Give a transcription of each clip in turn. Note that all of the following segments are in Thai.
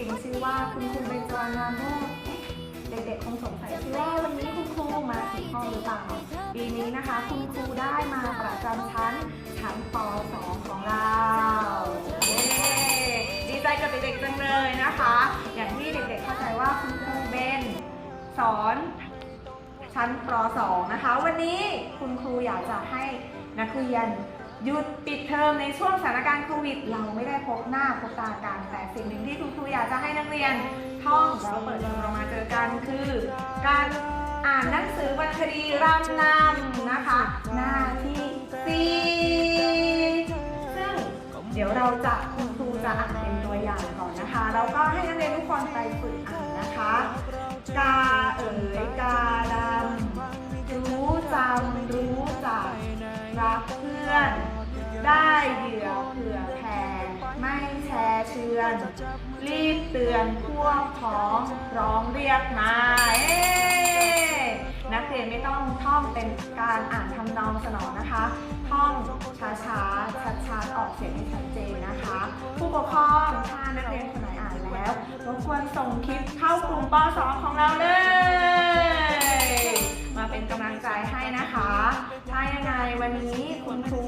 ริงชื่อว่าคุณครูเบญจวรรณามโมเด็กๆคงสงสัยว่าวันนี้คุณครูมาถึงห้องหรือเปล่าปีนี้นะคะ คุณครูได้มาประจำชั้นชั้นป .2 ของเราดีใจกับเด็กๆจังเลยนะคะ อย่างที่เด็กๆเข้าใจว่าคุณครูเบนสอนชั้นป .2 นะคะ วันนี้คุณครูอยากจะให้นักเรียน หยุดปิดเทอมในช่วงสถานการณ์โควิด เราไม่ได้พบหน้าพบตากัน แต่สิ่งหนึ่งที่คุณครูอยากจะให้นักเรียนท่องแล้วเปิดเทอมรามาเจอกันคือการอ่านหนังสือวรรณคดีรำนำนะคะ หน้าที่4ซึ่งเดี๋ยวเราจะคุณครูจะอ่านเป็นตัวอย่างก่อนนะคะ แล้วก็ให้นักเรียนทุกคนไปฝึกอ่านนะคะกาเอ๋ยกาดำรู้จำรู้จักรักเพื่อน ได้เหยื่อเผื่อแผ่ไม่แชร์เชือน รีบเตือนพวกพ้องร้องเรียกมาเอ๊ะนักเรียนไม่ต้องท่องเป็นการอ่านทำนองสนองนะคะ ท่องช้าๆชัดๆออกเสียงให้ชัดเจนนะคะ ผู้ปกครองถ้านักเรียนคนไหนอ่านแล้วรบกวนส่งคลิปเข้ากลุ่มป .2 ของเราเลย วันนี้คุณครู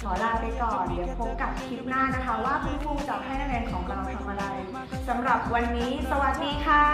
ขอลาไปก่อน เดี๋ยวพบกับคลิปหน้านะคะ ว่าคุณครูจะให้นักเรียนของเราทำอะไรสำหรับวันนี้ สวัสดีค่ะ